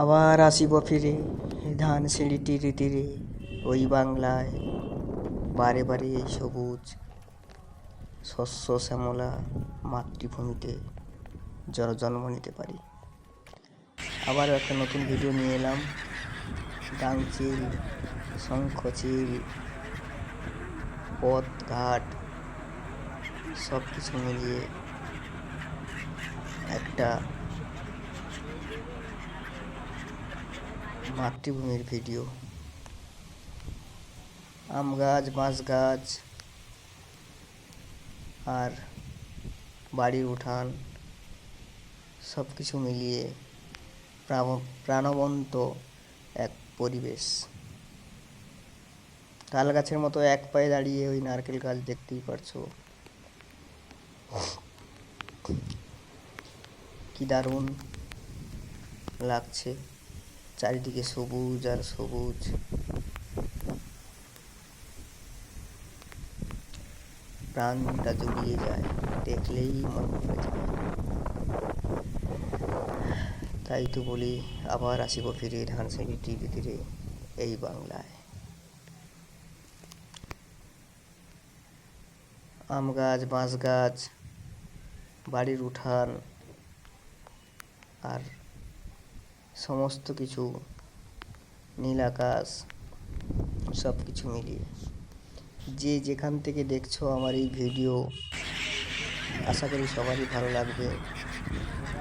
আবার আসিব ফিরে ধান সিঁড়ি তীরে তীরে ওই বাংলায়। বারে বারে এই সবুজ শস্য শ্যামলা মাতৃভূমিতে জনজন্ম নিতে পারি। আবারও একটা নতুন ভিডিও নিয়ে এলাম। গাংচিল শঙ্খচিল পথ ঘাট সব কিছু মিলিয়ে একটা মাতৃভূমির ভিডিও আম গাছ, বাঁশ গাছ, আর বাড়ির উঠান সব কিছু মিলিয়ে প্রাণ- প্রাণবন্ত এক পরিবেশ। তাল গাছের মতো এক পায়ে দাঁড়িয়ে ওই নারকেল গাছ দেখতেই পারছ। কি দারুণ লাগছে। চারিদিকে সবুজ আর সবুজ। প্রাণটা জুড়িয়ে যায়, দেখলেই মন ভরে যায়। তাই তো বলি, আবার আসিব ফিরে ধান সিঁড়ি ধীরে ধীরে এই বাংলায়। আম গাছ, বাঁশ গাছ, বাড়ির উঠান, আর সমস্ত কিছু, নীল আকাশ সব কিছু মিলিয়ে। যে যেখান থেকে দেখছ আমার এই ভিডিও, আশা করি সবারই ভালো লাগবে।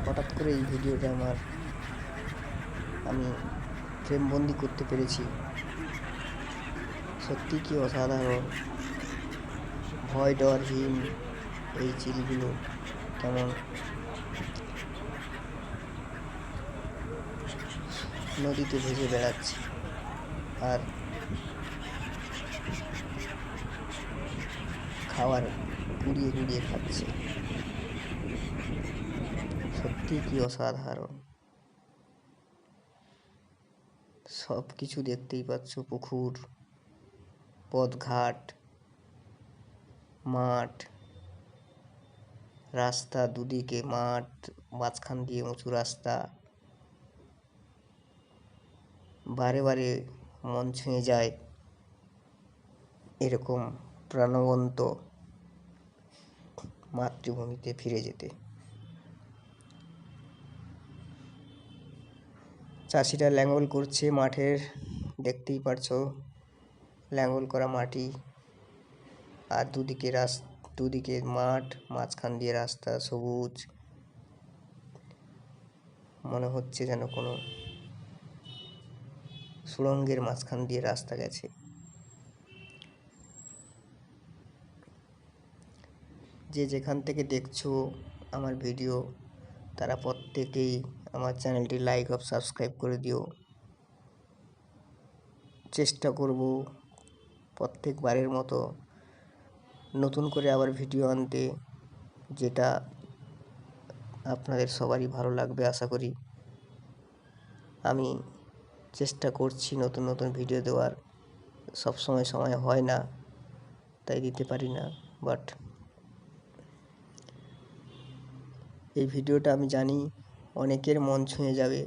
হঠাৎ করে এই ভিডিওটা আমার, আমি ফ্রেমবন্দি করতে পেরেছি। সত্যি কি অসাধারণ? ভয় ডরহীন এই চিলগুলো কেমন? নদীতে ভেসে বেড়াচ্ছে। আর খাবার কুড়িয়ে কুড়িয়ে খাচ্ছে। সত্যি কি অসাধারণ। সব কিছু দেখতেই পাচ্ছ, পুকুর, পথঘাট, মাঠ, রাস্তা দুদিকে মাঠ, মাঝখান দিয়ে উঁচু রাস্তা। বারে বারে মন ছুঁয়ে যায় এরকম প্রাণবন্ত মাতৃভূমিতে ফিরে যেতে। চাষিরা ল্যাঙ্গল করছে মাঠের, দেখতেই পারছ, ল্যাঙ্গল করা মাটি আর দুদিকে রাস, দুদিকে মাঠ, মাঝখান দিয়ে রাস্তা সবুজ। মনে হচ্ছে যেন কোনো সুড়ঙ্গের মাঝখান দিয়ে রাস্তা গেছে। যে যেখান থেকে দেখছ আমার ভিডিও, তারা প্রত্যেকেই আমার চ্যানেলটি লাইক অফ সাবস্ক্রাইব করে দিও। চেষ্টা করব প্রত্যেকবারের মতো নতুন করে আবার ভিডিও আনতে, যেটা আপনাদের সবারই ভালো লাগবে, আশা করি। আমি চেষ্টা করছি নতুন নতুন ভিডিও দেওয়ার। সব সময় সময় হয় না, তাই দিতে পারি না বাট এই ভিডিওটা আমি জানি অনেকের মন ছুঁয়ে যাবে,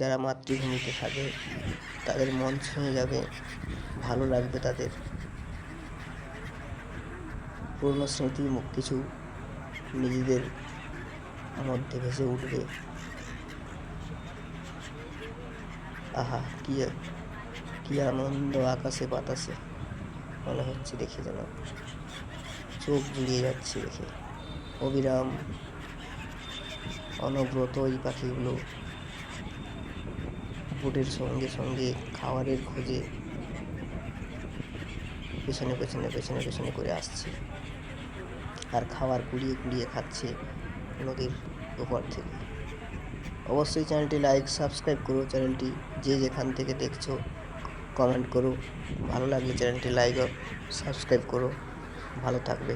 যারা মাতৃভূমিতে থাকে, তাদের মন ছুঁয়ে যাবে, ভালো লাগবে তাদের। পুরনো স্মৃতি কিছু নিজেদের মধ্যে ভেসে উঠবে। আহা, কি কি আনন্দ, আকাশে বাতাসে। মনে হচ্ছে দেখে যেন চোখ জুড়িয়ে যাচ্ছে দেখে। অবিরাম অনব্রত এই পাখিগুলো বুটের সঙ্গে সঙ্গে খাবারের খোঁজে পেছনে পেছনে পেছনে পেছনে করে আসছে। আর খাবার কুড়িয়ে কুড়িয়ে খাচ্ছে নদীর উপর থেকে। অবশ্যই চ্যানেলটি লাইক সাবস্ক্রাইব করো, চ্যানেলটি যে যেখান থেকে দেখছ কমেন্ট করো। ভালো লাগলে চ্যানেলটি লাইক সাবস্ক্রাইব করো। ভালো থাকবে।